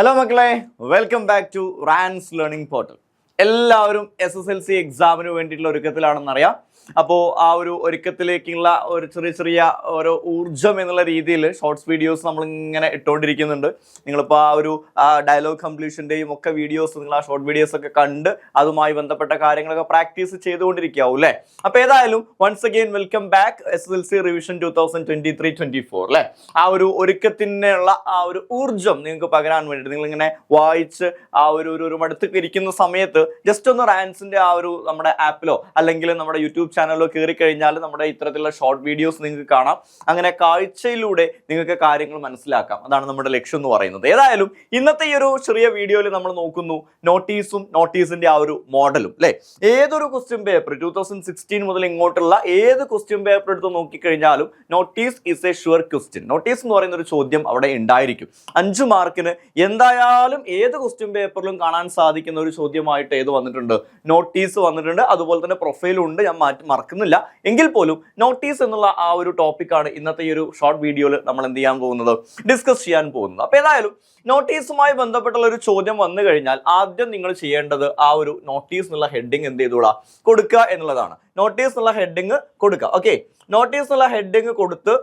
Hello മക്കളെ. Welcome back to Rans learning portal എല്ലാവരും S S L C എക്സാമിന് വേണ്ടിയിട്ടുള്ള ഒരുക്കത്തിലാണെന്നറിയാം. അപ്പോൾ ആ ഒരു ഒരുക്കത്തിലേക്കുള്ള ഒരു ചെറിയ ചെറിയ ഓരോ ഊർജം എന്നുള്ള രീതിയിൽ ഷോർട്സ് വീഡിയോസ് നമ്മൾ ഇങ്ങനെ ഇട്ടുകൊണ്ടിരിക്കുന്നുണ്ട് നിങ്ങളിപ്പോൾ ആ ഒരു ഡയലോഗ് കംപ്ലീഷന്റെയും ഒക്കെ വീഡിയോസ് നിങ്ങൾ ആ ഷോർട്ട് വീഡിയോസ് ഒക്കെ കണ്ട് അതുമായി ബന്ധപ്പെട്ട കാര്യങ്ങളൊക്കെ പ്രാക്ടീസ് ചെയ്തുകൊണ്ടിരിക്കാവും അല്ലേ? അപ്പോൾ ഏതായാലും once again welcome back S L C revision two thousand twenty three twenty four അല്ലേ? ആ ഒരു ഒരുക്കത്തിനുള്ള ആ ഒരു ഊർജം നിങ്ങൾക്ക് പകരാൻ വേണ്ടിയിട്ട് നിങ്ങളിങ്ങനെ വായിച്ച് ആ ഒരു ഒരു മടുത്ത് ഇരിക്കുന്ന സമയത്ത് ജസ്റ്റ് ഒന്ന് റാൻസിന്റെ ആ ഒരു നമ്മുടെ ആപ്പിലോ അല്ലെങ്കിൽ നമ്മുടെ യൂട്യൂബ് ചാനലിലോ കയറി കഴിഞ്ഞാൽ നമ്മുടെ ഇത്തരത്തിലുള്ള ഷോർട്ട് വീഡിയോസ് നിങ്ങൾക്ക് കാണാം. അങ്ങനെ കാഴ്ചയിലൂടെ നിങ്ങൾക്ക് കാര്യങ്ങൾ മനസ്സിലാക്കാം. അതാണ് നമ്മുടെ ലക്ഷ്യം എന്ന് പറയുന്നത്. ഏതായാലും ഇന്നത്തെ ഈ ഒരു ചെറിയ വീഡിയോയിൽ നമ്മൾ നോക്കുന്നു നോട്ടീസും നോട്ടീസിന്റെ ആ ഒരു മോഡലും അല്ലെ? ഏതൊരു question paper two thousand sixteen മുതൽ ഇങ്ങോട്ടുള്ള ഏത് ക്വസ്റ്റ്യൻ പേപ്പർ എടുത്ത് നോക്കിക്കഴിഞ്ഞാലും notice is a sure question notice എന്ന് പറയുന്ന ഒരു ചോദ്യം അവിടെ ഉണ്ടായിരിക്കും. അഞ്ച് മാർക്കിന് എന്തായാലും ഏത് ക്വസ്റ്റ്യൻ പേപ്പറിലും കാണാൻ സാധിക്കുന്ന ഒരു ചോദ്യമായിട്ട് ഏത് വന്നിട്ടുണ്ട്? നോട്ടീസ് വന്നിട്ടുണ്ട്. അതുപോലെ തന്നെ പ്രൊഫൈലും ഉണ്ട്. ഞാൻ മറക്കുന്നില്ല. എങ്കിൽ പോലും നോട്ടീസ് എന്നുള്ള ആ ഒരു ടോപ്പിക്കാണ് ഇന്നത്തെ ഈ ഒരു ഷോർട്ട് വീഡിയോയിൽ നമ്മൾ എന്ത് ചെയ്യാൻ പോകുന്നത്? ഡിസ്കസ് ചെയ്യാൻ പോകുന്നത്. അപ്പോൾ ഏതായാലും നോട്ടീസുമായി ബന്ധപ്പെട്ടുള്ള ഒരു ചോദ്യം വന്നു കഴിഞ്ഞാൽ ആദ്യം നിങ്ങൾ ചെയ്യേണ്ടത് ആ ഒരു നോട്ടീസ് എന്നുള്ള ഹെഡിങ് എന്ത് ചെയ്തോളാം കൊടുക്കുക എന്നുള്ളതാണ്. നോട്ടീസ് എന്നുള്ള ഹെഡിങ് കൊടുക്കുക. ഓക്കെ നോട്ടീസ് എന്നുള്ള ഹെഡിങ് കൊടുത്ത്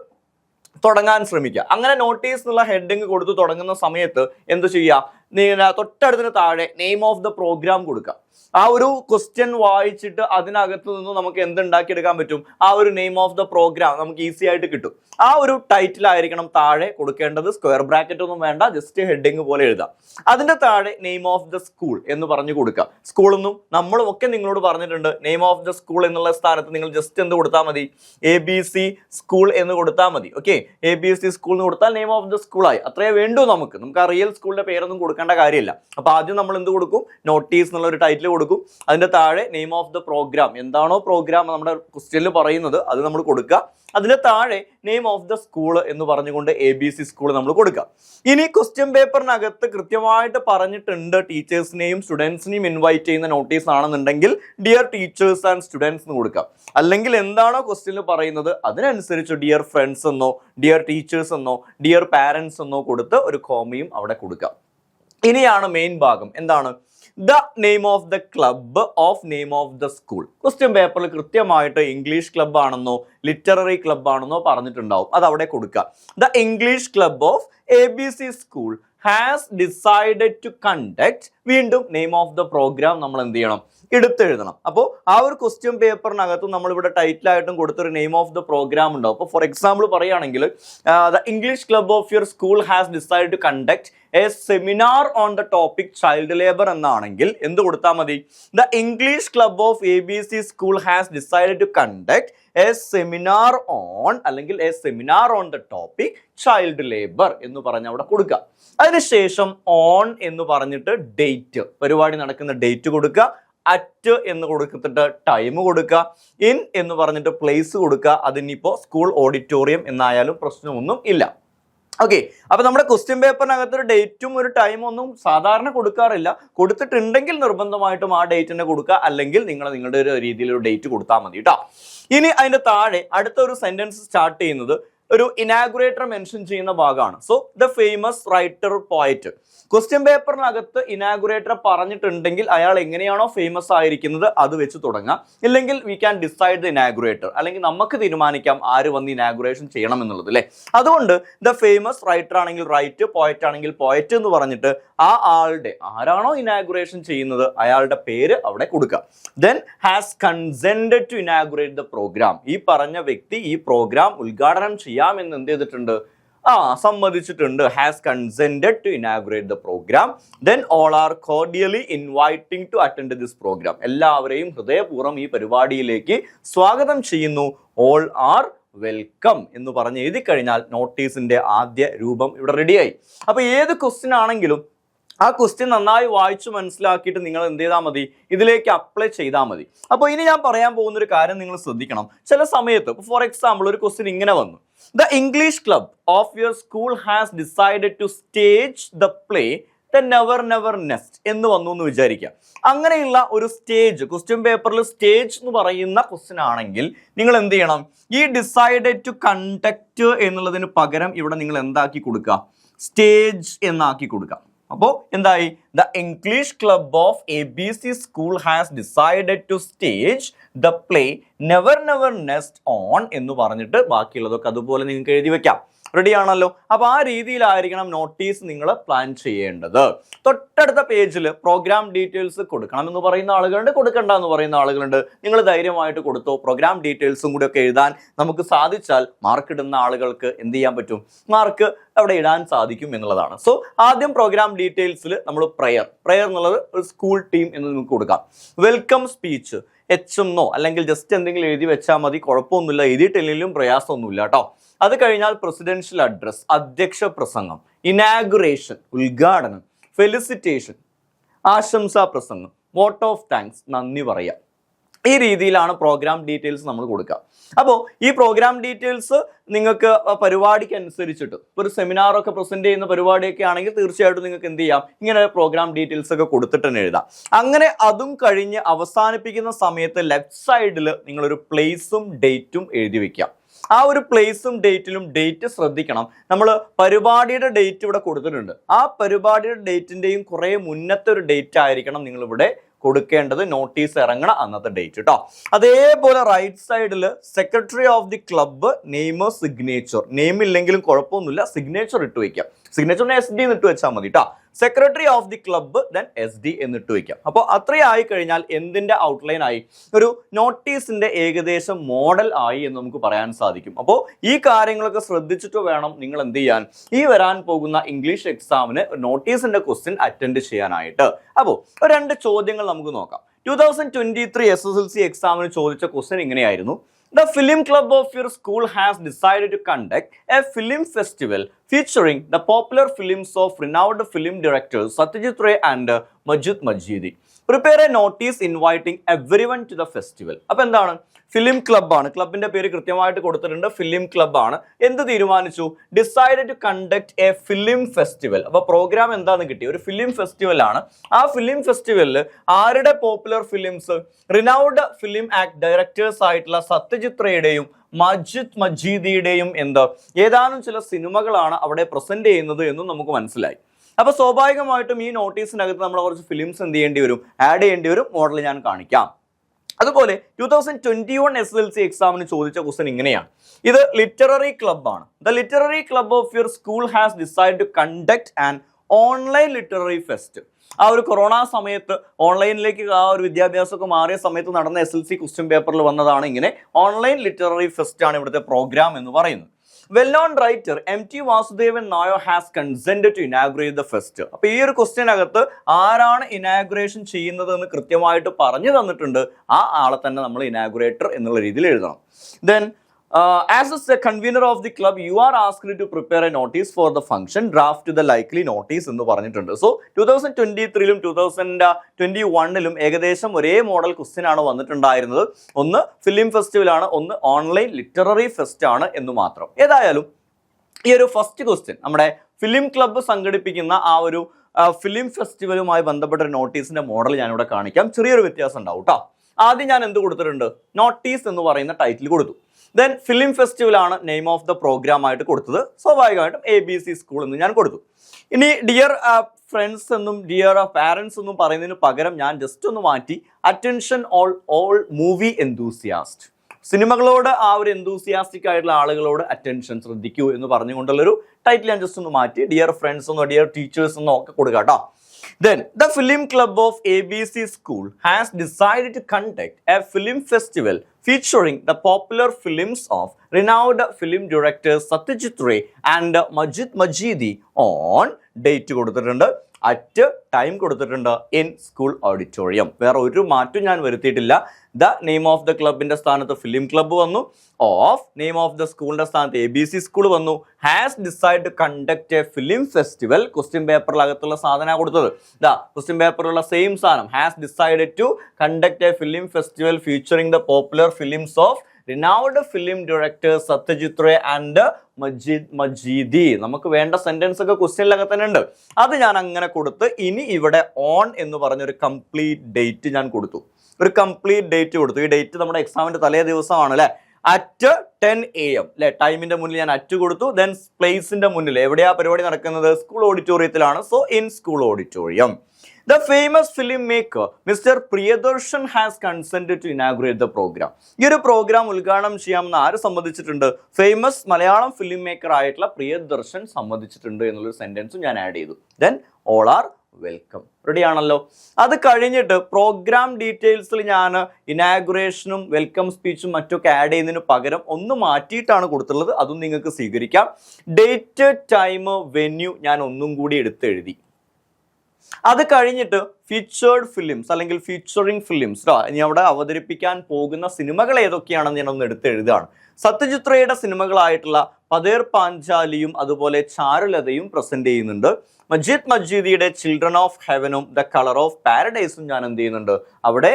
തുടങ്ങാൻ ശ്രമിക്കുക. അങ്ങനെ നോട്ടീസ് എന്നുള്ള ഹെഡിങ് കൊടുത്ത് തുടങ്ങുന്ന സമയത്ത് എന്ത് ചെയ്യുക? തൊട്ടടുത്തിന് താഴെ നെയിം ഓഫ് ദ പ്രോഗ്രാം കൊടുക്കുക. ആ ഒരു ക്വസ്റ്റ്യൻ വായിച്ചിട്ട് അതിനകത്ത് നിന്ന് നമുക്ക് എന്ത് ഉണ്ടാക്കിയെടുക്കാൻ പറ്റും? ആ ഒരു നെയിം ഓഫ് ദ പ്രോഗ്രാം നമുക്ക് ഈസി ആയിട്ട് കിട്ടും. ആ ഒരു ടൈറ്റിൽ ആയിരിക്കണം താഴെ കൊടുക്കേണ്ടത്. സ്ക്വയർ ബ്രാക്കറ്റ് ഒന്നും വേണ്ട ജസ്റ്റ് ഹെഡിങ് പോലെ എഴുതാം. അതിന്റെ താഴെ നെയിം ഓഫ് ദ സ്കൂൾ എന്ന് പറഞ്ഞു കൊടുക്കുക. സ്കൂളൊന്നും നമ്മളും ഒക്കെ നിങ്ങളോട് പറഞ്ഞിട്ടുണ്ട്. നെയിം ഓഫ് ദ സ്കൂൾ എന്നുള്ള സ്ഥാനത്ത് നിങ്ങൾ ജസ്റ്റ് എന്ത് കൊടുത്താൽ മതി? എ ബി സി സ്കൂൾ എന്ന് കൊടുത്താൽ മതി. Okay A B C school എന്ന് കൊടുത്താൽ നെയിം ഓഫ് ദ സ്കൂളായി അത്രേ വേണ്ടൂ നമുക്ക്. നമുക്ക് ആ റിയൽ സ്കൂളിന്റെ പേരൊന്നും കൊടുക്കേണ്ട കാര്യമില്ല. അപ്പൊ ആദ്യം നമ്മൾ എന്ത് കൊടുക്കും? നോട്ടീസ് എന്നുള്ള ഒരു ടൈറ്റിൽ കൊടുക്കും. അതിന്റെ താഴെ നെയിം ഓഫ് ദ പ്രോഗ്രാം എന്താണോ പ്രോഗ്രാം നമ്മുടെ ക്വസ്റ്റ്യനിൽ പറയുന്നത് അത് നമ്മൾ കൊടുക്കുക. അതിന്റെ താഴെ നെയിം ഓഫ് ദ സ്കൂൾ എന്ന് പറഞ്ഞുകൊണ്ട് എ ബി സി സ്കൂൾ നമ്മൾ കൊടുക്കുക. ഇനി ക്വസ്റ്റ്യൻ പേപ്പറിനകത്ത് കൃത്യമായിട്ട് പറഞ്ഞിട്ടുണ്ട് ടീച്ചേഴ്സിനെയും സ്റ്റുഡൻസിനെയും ഇൻവൈറ്റ് ചെയ്യുന്ന നോട്ടീസ് ആണെന്നുണ്ടെങ്കിൽ ഡിയർ ടീച്ചേഴ്സ് ആൻഡ് സ്റ്റുഡൻസ് എന്ന് കൊടുക്കുക. അല്ലെങ്കിൽ എന്താണോ ക്വസ്റ്റ്യനിൽ പറയുന്നത് അതിനനുസരിച്ച് ഡിയർ ഫ്രണ്ട്സ് എന്നോ ഡിയർ ടീച്ചേഴ്സ് എന്നോ ഡിയർ പാരൻസ് എന്നോ കൊടുത്ത് ഒരു കോമയും അവിടെ കൊടുക്കുക. ഇനിയാണ് മെയിൻ ഭാഗം. എന്താണ്? The name of the club of name of the school question പേപ്പറിൽ കൃത്യമായിട്ട് ഇംഗ്ലീഷ് ക്ലബ്ബ് ആണെന്നോ ലിറ്റററി ക്ലബ്ബ് ആണെന്നോ പറഞ്ഞിട്ടുണ്ടാവും. അത് അവിടെ കൊടുക്കുക. The English club of A B C school has decided to conduct വീണ്ടും നെയിം ഓഫ് ദ പ്രോഗ്രാം നമ്മൾ എന്ത് ചെയ്യണം? എടുത്തെഴുതണം. അപ്പോൾ ആ ഒരു ക്വസ്റ്റ്യൻ പേപ്പറിനകത്ത് നമ്മളിവിടെ ടൈറ്റിലായിട്ടും കൊടുത്തൊരു നെയിം ഓഫ് ദ പ്രോഗ്രാം ഉണ്ടാവും. അപ്പോൾ ഫോർ എക്സാമ്പിൾ പറയുകയാണെങ്കിൽ the English club of your school has decide to conduct a seminar on the topic child labour എന്നാണെങ്കിൽ എന്ത് കൊടുത്താൽ മതി? The English club of A B C school has decide to conduct a seminar on അല്ലെങ്കിൽ a seminar on the topic child labour എന്ന് പറഞ്ഞ് അവിടെ കൊടുക്കുക. അതിനുശേഷം ഓൺ എന്ന് പറഞ്ഞിട്ട് ഡേറ്റ് പരിപാടി നടക്കുന്ന ഡേറ്റ് കൊടുക്കുക. അറ്റ് എന്ന് കൊടുത്തിട്ട് ടൈം കൊടുക്കുക ഇൻ എന്ന് പറഞ്ഞിട്ട് പ്ലേസ് കൊടുക്കുക അതിനിപ്പോൾ സ്കൂൾ ഓഡിറ്റോറിയം എന്നായാലും പ്രശ്നമൊന്നും ഇല്ല. ഓക്കെ അപ്പൊ നമ്മുടെ ക്വസ്റ്റ്യൻ പേപ്പറിനകത്ത് ഒരു ഡേറ്റും ഒരു ടൈമും ഒന്നും സാധാരണ കൊടുക്കാറില്ല. കൊടുത്തിട്ടുണ്ടെങ്കിൽ നിർബന്ധമായിട്ടും ആ ഡേറ്റ് തന്നെ കൊടുക്കുക അല്ലെങ്കിൽ നിങ്ങൾ നിങ്ങളുടെ ഒരു രീതിയിൽ ഒരു ഡേറ്റ് കൊടുത്താൽ മതി കേട്ടോ ഇനി അതിന്റെ താഴെ അടുത്ത ഒരു സെന്റൻസ് സ്റ്റാർട്ട് ചെയ്യുന്നത് ഒരു ഇനാഗുറേറ്റർ മെൻഷൻ ചെയ്യുന്ന ഭാഗമാണ്. So the famous writer poet question പേപ്പറിനകത്ത് inaugurator പറഞ്ഞിട്ടുണ്ടെങ്കിൽ അയാൾ എങ്ങനെയാണോ ഫേമസ് ആയിരിക്കുന്നത് അത് വെച്ച് തുടങ്ങാം. ഇല്ലെങ്കിൽ we can decide the inaugurator അല്ലെങ്കിൽ നമുക്ക് തീരുമാനിക്കാം ആര് വന്ന് ഇനാഗുറേഷൻ ചെയ്യണം എന്നുള്ളത് അല്ലേ അതുകൊണ്ട് ദ ഫേമസ് റൈറ്റർ ആണെങ്കിൽ റൈറ്റ് പോയറ്റ് ആണെങ്കിൽ പോയറ്റ് എന്ന് പറഞ്ഞിട്ട് ആ ആളുടെ ആരാണോ ഇനാഗുറേഷൻ ചെയ്യുന്നത് അയാളുടെ പേര് അവിടെ കൊടുക്കുക then has consented to inaugurate the programme ഈ പറഞ്ഞ വ്യക്തി ഈ പ്രോഗ്രാം ഉദ്ഘാടനം ചെയ്യാമെന്ന് എന്ത് ചെയ്തിട്ടുണ്ട്? ആ സമ്മതിച്ചിട്ടുണ്ട്. Has consented to inaugurate the programme then all are cordially inviting to attend this programme എല്ലാവരെയും ഹൃദയപൂർവം ഈ പരിപാടിയിലേക്ക് സ്വാഗതം ചെയ്യുന്നു. ഓൾ ആർ വെൽക്കം എന്ന് പറഞ്ഞ് എഴുതി കഴിഞ്ഞാൽ നോട്ടീസിന്റെ ആദ്യ രൂപം ഇവിടെ റെഡിയായി അപ്പൊ ഏത് ക്വസ്റ്റ്യൻ ആണെങ്കിലും ആ ക്വസ്റ്റ്യൻ നന്നായി വായിച്ചു മനസ്സിലാക്കിയിട്ട് നിങ്ങൾ എന്ത് ചെയ്താൽ മതി? ഇതിലേക്ക് അപ്ലൈ ചെയ്താൽ മതി. അപ്പോൾ ഇനി ഞാൻ പറയാൻ പോകുന്ന ഒരു കാര്യം നിങ്ങൾ ശ്രദ്ധിക്കണം. ചില സമയത്ത് ഫോർ എക്സാമ്പിൾ ഒരു ക്വസ്റ്റ്യൻ ഇങ്ങനെ വന്നു. The English club of your school has decided to stage the play the never never nest എന്ന് വന്നു എന്ന് വിചാരിക്കുക. അങ്ങനെയുള്ള ഒരു സ്റ്റേജ് ക്വസ്റ്റ്യൻ പേപ്പറിൽ സ്റ്റേജ് എന്ന് പറയുന്ന ക്വസ്റ്റ്യൻ ആണെങ്കിൽ നിങ്ങൾ എന്ത് ചെയ്യണം? ഈ ഡിസൈഡഡ് ടു കണ്ടക്ട് എന്നുള്ളതിന് പകരം ഇവിടെ നിങ്ങൾ എന്താക്കി കൊടുക്കുക? സ്റ്റേജ് എന്നാക്കി കൊടുക്കുക. അപ്പോൾ എന്തായി? The English club of A B C school has decided to stage the play never never nest on എന്ന് പറഞ്ഞിട്ട് ബാക്കിയുള്ളതൊക്കെ അതുപോലെ നിങ്ങൾക്ക് എഴുതി വെക്കാം. റെഡി ആണല്ലോ? അപ്പൊ ആ രീതിയിലായിരിക്കണം നോട്ടീസ് നിങ്ങൾ പ്ലാൻ ചെയ്യേണ്ടത്. തൊട്ടടുത്ത പേജിൽ പ്രോഗ്രാം ഡീറ്റെയിൽസ് കൊടുക്കണം എന്ന് പറയുന്ന ആളുകളുണ്ട് കൊടുക്കണ്ട എന്ന് പറയുന്ന ആളുകളുണ്ട്. നിങ്ങൾ ധൈര്യമായിട്ട് കൊടുത്തോ പ്രോഗ്രാം ഡീറ്റെയിൽസും കൂടി ഒക്കെ എഴുതാൻ നമുക്ക് സാധിച്ചാൽ മാർക്ക് ഇടുന്ന ആളുകൾക്ക് എന്ത് ചെയ്യാൻ പറ്റും? മാർക്ക് അവിടെ ഇടാൻ സാധിക്കും എന്നുള്ളതാണ്. സോ ആദ്യം പ്രോഗ്രാം ഡീറ്റെയിൽസിൽ നമ്മൾ പ്രയർ പ്രയർ എന്നുള്ളത് ഒരു സ്കൂൾ ടീം എന്ന് നിങ്ങൾക്ക് കൊടുക്കാം. വെൽക്കം സ്പീച്ച് എച്ച് എന്നോ അല്ലെങ്കിൽ ജസ്റ്റ് എന്തെങ്കിലും എഴുതി വെച്ചാൽ മതി കുഴപ്പമൊന്നുമില്ല. എഴുതിയിട്ടില്ലെങ്കിലും പ്രയാസമൊന്നുമില്ല കേട്ടോ. അത് കഴിഞ്ഞാൽ പ്രസിഡൻഷ്യൽ അഡ്രസ് അധ്യക്ഷ പ്രസംഗം ഇനാഗുറേഷൻ ഉദ്ഘാടനം ഫെലിസിറ്റേഷൻ ആശംസാ പ്രസംഗം വോട്ട് ഓഫ് താങ്ക്സ് നന്ദി പറയാം ഈ രീതിയിലാണ് പ്രോഗ്രാം ഡീറ്റെയിൽസ് നമ്മൾ കൊടുക്കുക അപ്പോൾ ഈ പ്രോഗ്രാം ഡീറ്റെയിൽസ് നിങ്ങൾക്ക് പരിപാടിക്ക് അനുസരിച്ചിട്ട് ഇപ്പോൾ ഒരു സെമിനാറൊക്കെ പ്രസന്റ് ചെയ്യുന്ന പരിപാടിയൊക്കെ ആണെങ്കിൽ തീർച്ചയായിട്ടും നിങ്ങൾക്ക് എന്ത് ചെയ്യാം? ഇങ്ങനെ പ്രോഗ്രാം ഡീറ്റെയിൽസ് ഒക്കെ കൊടുത്തിട്ട് തന്നെ എഴുതാം. അങ്ങനെ അതും കഴിഞ്ഞ് അവസാനിപ്പിക്കുന്ന സമയത്ത് ലെഫ്റ്റ് സൈഡിൽ നിങ്ങളൊരു പ്ലേസും ഡേറ്റും എഴുതി വെക്കാം. ആ ഒരു പ്ലേസും ഡേറ്റിലും ഡേറ്റ് ശ്രദ്ധിക്കണം. നമ്മൾ പരിപാടിയുടെ ഡേറ്റ് ഇവിടെ കൊടുത്തിട്ടുണ്ട്. ആ പരിപാടിയുടെ ഡേറ്റിന്റെയും കുറേ മുന്നത്തെ ഒരു ഡേറ്റ് ആയിരിക്കണം നിങ്ങൾ ഇവിടെ കൊടുക്കേണ്ടത് നോട്ടീസ് ഇറങ്ങണ അന്നത്തെ ഡേറ്റ് കേട്ടോ അതേപോലെ റൈറ്റ് സൈഡിൽ secretary of the club name signature name ഇല്ലെങ്കിലും കുഴപ്പമൊന്നുമില്ല സിഗ്നേച്ചർ ഇട്ട് വയ്ക്കാം സിഗ്നേച്ചറിന് എസ് ഡി എന്നിട്ട് വെച്ചാൽ മതി കേട്ടോ secretary of the club then S D എന്നിട്ട് വയ്ക്കാം അപ്പോൾ അത്രയും ആയി കഴിഞ്ഞാൽ എന്തിന്റെ ഔട്ട്ലൈൻ ആയി? ഒരു നോട്ടീസിന്റെ ഏകദേശം മോഡൽ ആയി എന്ന് നമുക്ക് പറയാൻ സാധിക്കും. അപ്പോൾ ഈ കാര്യങ്ങളൊക്കെ ശ്രദ്ധിച്ചിട്ട് വേണം നിങ്ങൾ എന്ത് ചെയ്യാൻ? ഈ വരാൻ പോകുന്ന ഇംഗ്ലീഷ് എക്സാമിന് നോട്ടീസിന്റെ ക്വസ്റ്റ്യൻ അറ്റൻഡ് ചെയ്യാനായിട്ട്. അപ്പോൾ രണ്ട് ചോദ്യങ്ങൾ നമുക്ക് നോക്കാം. Two thousand twenty three S S L C എക്സാമിന് ചോദിച്ച ക്വസ്റ്റ്യൻ ഇങ്ങനെയായിരുന്നു. The film club of your school has decided to conduct a film festival featuring the popular films of renowned film directors Satyajit Ray and uh, Majid Majidi. Prepare a notice inviting everyone to the festival. അപ്പോൾ എന്താണ് film ക്ലബ്ബാണ്. ക്ലബിന്റെ പേര് കൃത്യമായിട്ട് കൊടുത്തിട്ടുണ്ട്. Film ക്ലബ്ബാണ്. എന്ത് തീരുമാനിച്ചു? Decide to conduct a film festival അപ്പോൾ പ്രോഗ്രാം എന്താന്ന് കിട്ടി? ഒരു ഫിലിം ഫെസ്റ്റിവൽ ആണ്. ആ ഫിലിം ഫെസ്റ്റിവലിൽ ആരുടെ popular films renowned film act directors ആയിട്ടുള്ള സത്യജിത് റേയുടെയും മജിദ് മജീദിയുടെയും എന്ത്? ഏതാനും ചില സിനിമകളാണ് അവിടെ പ്രസന്റ് ചെയ്യുന്നത് എന്നും നമുക്ക് മനസ്സിലായി. അപ്പൊ സ്വാഭാവികമായിട്ടും ഈ നോട്ടീസിനകത്ത് നമ്മൾ കുറച്ച് ഫിലിംസ് എന്ത് ചെയ്യേണ്ടി വരും? ആഡ് ചെയ്യേണ്ടി വരും. മോഡൽ ഞാൻ കാണിക്കാം. അതുപോലെ two thousand twenty one S L C എക്സാമിന് ചോദിച്ച ക്വസ്റ്റൻ ഇങ്ങനെയാണ്. ഇത് literary ക്ലബ്ബാണ് the literary club of your school has decide to conduct and online literary fest ആ ഒരു കൊറോണ സമയത്ത് ഓൺലൈനിലേക്ക് ആ ഒരു വിദ്യാഭ്യാസമൊക്കെ മാറിയ സമയത്ത് നടന്ന എസ് എൽ സി ക്വസ്റ്റ്യൻ പേപ്പറിൽ വന്നതാണ് ഇങ്ങനെ ഓൺലൈൻ ലിറ്റററി ഫെസ്റ്റ് ആണ് ഇവിടുത്തെ പ്രോഗ്രാം എന്ന് പറയുന്നത്. Well known writer M T Vasudevan നായോ has consented to inaugurate the fest അപ്പൊ ഈ ഒരു ക്വസ്റ്റ്യനകത്ത് ആരാണ് ഇനാഗ്രേഷൻ ചെയ്യുന്നത് എന്ന് കൃത്യമായിട്ട് പറഞ്ഞു തന്നിട്ടുണ്ട്. ആ ആളെ തന്നെ നമ്മൾ ഇനാഗ്രേറ്റർ എന്നുള്ള രീതിയിൽ എഴുതണം. Then as a convener of the club you are asked to prepare a notice for the function draft the likely notice എന്ന് പറഞ്ഞിട്ടുണ്ട്. സോ ടൂ തൗസൻഡ് ട്വന്റി ത്രീയിലും ടൂ തൗസൻഡ് ട്വന്റി വണ്ണിലും ഏകദേശം ഒരേ മോഡൽ ക്വസ്റ്റ്യൻ ആണ് വന്നിട്ടുണ്ടായിരുന്നത്. ഒന്ന് ഫിലിം ഫെസ്റ്റിവൽ ആണ്. ഒന്ന് ഓൺലൈൻ ലിറ്റററി ഫെസ്റ്റ് ആണ് എന്ന് മാത്രം. ഏതായാലും ഈ ഒരു ഫസ്റ്റ് ക്വസ്റ്റ്യൻ നമ്മുടെ ഫിലിം ക്ലബ്ബ് സംഘടിപ്പിക്കുന്ന ആ ഒരു ഫിലിം ഫെസ്റ്റിവലുമായി ബന്ധപ്പെട്ട ഒരു നോട്ടീസിന്റെ മോഡൽ ഞാനിവിടെ കാണിക്കാം. ചെറിയൊരു വ്യത്യാസം ഉണ്ടാവും കേട്ടോ ആദ്യം ഞാൻ എന്ത് കൊടുത്തിട്ടുണ്ട്? നോട്ടീസ് എന്ന് പറയുന്ന ടൈറ്റിൽ കൊടുത്തു. ദെൻ ഫിലിം ഫെസ്റ്റിവൽ ആണ് നെയിം ഓഫ് ദ പ്രോഗ്രാം ആയിട്ട് കൊടുത്തത്. സ്വാഭാവികമായിട്ടും എ ബി സി സ്കൂൾ എന്ന് ഞാൻ കൊടുത്തു. ഇനി ഡിയർ ഫ്രണ്ട്സ് എന്നും ഡിയർ പാരൻസ് എന്നും പറയുന്നതിന് പകരം ഞാൻ ജസ്റ്റ് ഒന്ന് മാറ്റി. Attention all all movie enthusiast സിനിമകളോട് ആ ഒരു എന്തൂസിയാസ്റ്റിക് ആയിട്ടുള്ള ആളുകളോട് അറ്റൻഷൻ ശ്രദ്ധിക്കൂ എന്ന് പറഞ്ഞുകൊണ്ടുള്ളൊരു ടൈറ്റിൽ ഞാൻ ജസ്റ്റ് ഒന്ന് മാറ്റി. ഡിയർ ഫ്രണ്ട്സ് എന്നോ ഡിയർ ടീച്ചേഴ്സ് എന്നോ ഒക്കെ കൊടുക്കാം കേട്ടോ Then, the Film Club of ABC School has decided to conduct a film festival featuring the popular films of renowned film directors Satyajit Ray and Majid Majidi on date കൊടുത്തിട്ടുണ്ട് at time കൊടുത്തിട്ടുണ്ട് in school auditorium. വേറെ ഒരു മാറ്റം ഞാൻ വരുത്തിയിട്ടില്ല. The name of the ക്ലബിന്റെ സ്ഥാനത്ത് film club വന്നു. ഓഫ് നെയിം ഓഫ് ദ സ്കൂളിന്റെ സ്ഥാനത്ത് എ ബി സി സ്കൂൾ വന്നു. Has decide to conduct a film festival question പേപ്പറിലകത്തുള്ള സാധന കൊടുത്തത്. ദ ക്വസ്റ്റ്യൻ പേപ്പറിലുള്ള സെയിം സാധനം. Has decide to conduct a film festival featuring the popular films of renowned film director Satyajit Ray and Majid Majidi. നമുക്ക് വേണ്ട sentence ഒക്കെ ക്വസ്റ്റ്യനിലൊക്കെ തന്നെ ഉണ്ട്. അത് ഞാൻ അങ്ങനെ കൊടുത്ത് ഇനി ഇവിടെ ഓൺ എന്ന് പറഞ്ഞൊരു കംപ്ലീറ്റ് ഡേറ്റ് ഞാൻ കൊടുത്തു. ഒരു കംപ്ലീറ്റ് ഡേറ്റ് കൊടുത്തു. ഈ ഡേറ്റ് നമ്മുടെ എക്സാമിന്റെ തലേ ദിവസമാണ് അല്ലേ? അറ്റ് ടെൻ എ എം അല്ലെ ടൈമിന്റെ മുന്നിൽ ഞാൻ അറ്റ് കൊടുത്തു. ദെൻ പ്ലേസിന്റെ മുന്നിൽ. എവിടെയാ പരിപാടി നടക്കുന്നത്? സ്കൂൾ ഓഡിറ്റോറിയത്തിലാണ് so in school auditorium the famous film maker mister Priyadarshan has consented to inaugurate the programme ഈ ഒരു പ്രോഗ്രാം ഉദ്ഘാടനം ചെയ്യാമെന്ന് ആര് സമ്മതിച്ചിട്ടുണ്ട്? ഫേമസ് മലയാളം ഫിലിം മേക്കർ ആയിട്ടുള്ള പ്രിയദർശൻ സമ്മതിച്ചിട്ടുണ്ട് എന്നുള്ളൊരു സെന്റൻസും ഞാൻ ആഡ് ചെയ്തു. Then all are welcome ready ആണല്ലോ? അത് കഴിഞ്ഞിട്ട് പ്രോഗ്രാം ഡീറ്റെയിൽസിൽ ഞാൻ ഇനാഗുറേഷനും വെൽക്കം സ്പീച്ചും മറ്റൊക്കെ ആഡ് ചെയ്യുന്നതിന് പകരം ഒന്ന് മാറ്റിയിട്ടാണ് കൊടുത്തുള്ളത് അതും നിങ്ങൾക്ക് സ്വീകരിക്കാം. ഡേറ്റ് ടൈം വെന്യൂ ഞാൻ ഒന്നും കൂടി എടുത്തെഴുതി. അത് കഴിഞ്ഞിട്ട് ഫീച്ചേർഡ് ഫിലിംസ് അല്ലെങ്കിൽ ഫീച്ചറിങ് ഫിലിംസ് ഇനി അവിടെ അവതരിപ്പിക്കാൻ പോകുന്ന സിനിമകൾ ഏതൊക്കെയാണെന്ന് ഞാനൊന്ന് എടുത്ത് എഴുതുകയാണ്. സത്യജിത് റേയുടെ സിനിമകളായിട്ടുള്ള പതേർ പാഞ്ചാലിയും അതുപോലെ ചാരുലതയും പ്രസന്റ് ചെയ്യുന്നുണ്ട്. മജീദ് മജീദിയുടെ ചിൽഡ്രൻ ഓഫ് ഹെവനും ദ കളർ ഓഫ് പാരഡൈസും ഞാൻ എന്ത് ചെയ്യുന്നുണ്ട്? അവിടെ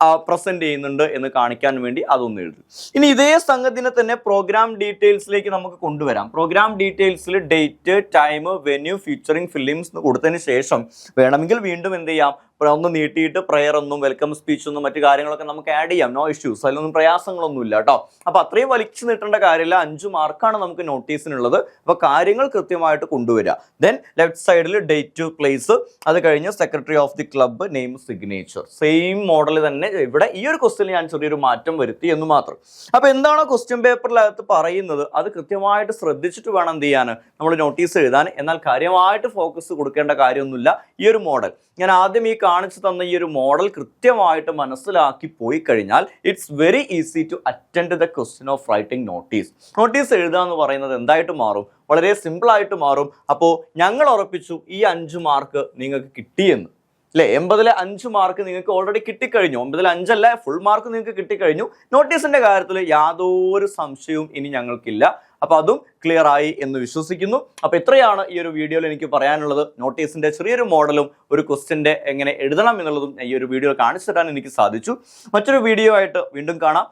പ്രസന്റ് ചെയ്യുന്നുണ്ട് എന്ന് കാണിക്കാൻ വേണ്ടി അതൊന്ന് എഴുതും. ഇനി ഇതേ സംഘത്തിനെ തന്നെ പ്രോഗ്രാം ഡീറ്റെയിൽസിലേക്ക് നമുക്ക് കൊണ്ടുവരാം. Programme ഡീറ്റെയിൽസിൽ date time venue featuring films കൊടുത്തതിന് ശേഷം വേണമെങ്കിൽ വീണ്ടും എന്ത് ചെയ്യാം? ഒന്ന് നീട്ടിയിട്ട് പ്രയർ ഒന്നും വെൽക്കം സ്പീച്ച് ഒന്നും മറ്റു കാര്യങ്ങളൊക്കെ നമുക്ക് ആഡ് ചെയ്യാം. നോ ഇഷ്യൂസ് അതിലൊന്നും പ്രയാസങ്ങളൊന്നും ഇല്ല കേട്ടോ. അപ്പൊ അത്രയും വലിച്ചു നീട്ടേണ്ട കാര്യമില്ല. അഞ്ചു മാർക്കാണ് നമുക്ക് നോട്ടീസിനുള്ളത് അപ്പൊ കാര്യങ്ങൾ കൃത്യമായിട്ട് കൊണ്ടുവരിക. ദെൻ ലെഫ്റ്റ് സൈഡിൽ ഡേറ്റ് ടു പ്ലേസ് അത് കഴിഞ്ഞ് secretary of the club name signature same model തന്നെ. ഇവിടെ ഈ ഒരു ക്വസ്റ്റ്യൻ ഞാൻ ചെറിയൊരു മാറ്റം വരുത്തി എന്ന് മാത്രം. അപ്പൊ എന്താണോ ക്വസ്റ്റ്യൻ പേപ്പറിനകത്ത് പറയുന്നത്? അത് കൃത്യമായിട്ട് ശ്രദ്ധിച്ചിട്ട് വേണം എന്ത് ചെയ്യാൻ. നമ്മൾ നോട്ടീസ് എഴുതാൻ. എന്നാൽ കാര്യമായിട്ട് ഫോക്കസ് കൊടുക്കേണ്ട കാര്യമൊന്നുമില്ല. ഈ ഒരു മോഡൽ ഞാൻ ആദ്യം ഈ കാണിച്ചു തന്ന ഈ ഒരു മോഡൽ കൃത്യമായിട്ട് മനസ്സിലാക്കി പോയി കഴിഞ്ഞാൽ it's very easy to attend the question of writing notice notice എഴുതുക എന്ന് പറയുന്നത് എന്തായിട്ട് മാറും? വളരെ സിമ്പിൾ ആയിട്ട് മാറും. അപ്പോൾ ഞങ്ങൾ ഉറപ്പിച്ചു ഈ അഞ്ച് മാർക്ക് നിങ്ങൾക്ക് കിട്ടിയെന്ന്. അല്ലേ? എൺപതിലെ അഞ്ച് മാർക്ക് നിങ്ങൾക്ക് ഓൾറെഡി കിട്ടിക്കഴിഞ്ഞു. ഒമ്പതിൽ അഞ്ചല്ല ഫുൾ മാർക്ക് നിങ്ങൾക്ക് കിട്ടിക്കഴിഞ്ഞു. നോട്ടീസിന്റെ കാര്യത്തിൽ യാതൊരു സംശയവും ഇനി ഞങ്ങൾക്കില്ല. അപ്പൊ അതും ക്ലിയർ ആയി എന്ന് വിശ്വസിക്കുന്നു. അപ്പോൾ ഇത്രയാണ് ഈ ഒരു വീഡിയോയിൽ എനിക്ക് പറയാനുള്ളത്. നോട്ടീസിന്റെ ചെറിയൊരു മോഡലും ഒരു ക്വസ്റ്റിന്റെ എങ്ങനെ എഴുതണം എന്നുള്ളതും ഈ ഒരു വീഡിയോ കാണിച്ചു തരാൻ എനിക്ക് സാധിച്ചു. മറ്റൊരു വീഡിയോ ആയിട്ട് വീണ്ടും കാണാം.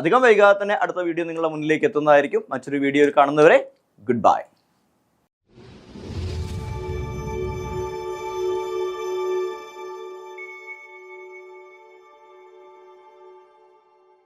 അധികം വൈകാതെ തന്നെ അടുത്ത വീഡിയോ നിങ്ങളുടെ മുന്നിലേക്ക് എത്തുന്നതായിരിക്കും. മറ്റൊരു വീഡിയോയിൽ കാണുന്നവരെ ഗുഡ് ബൈ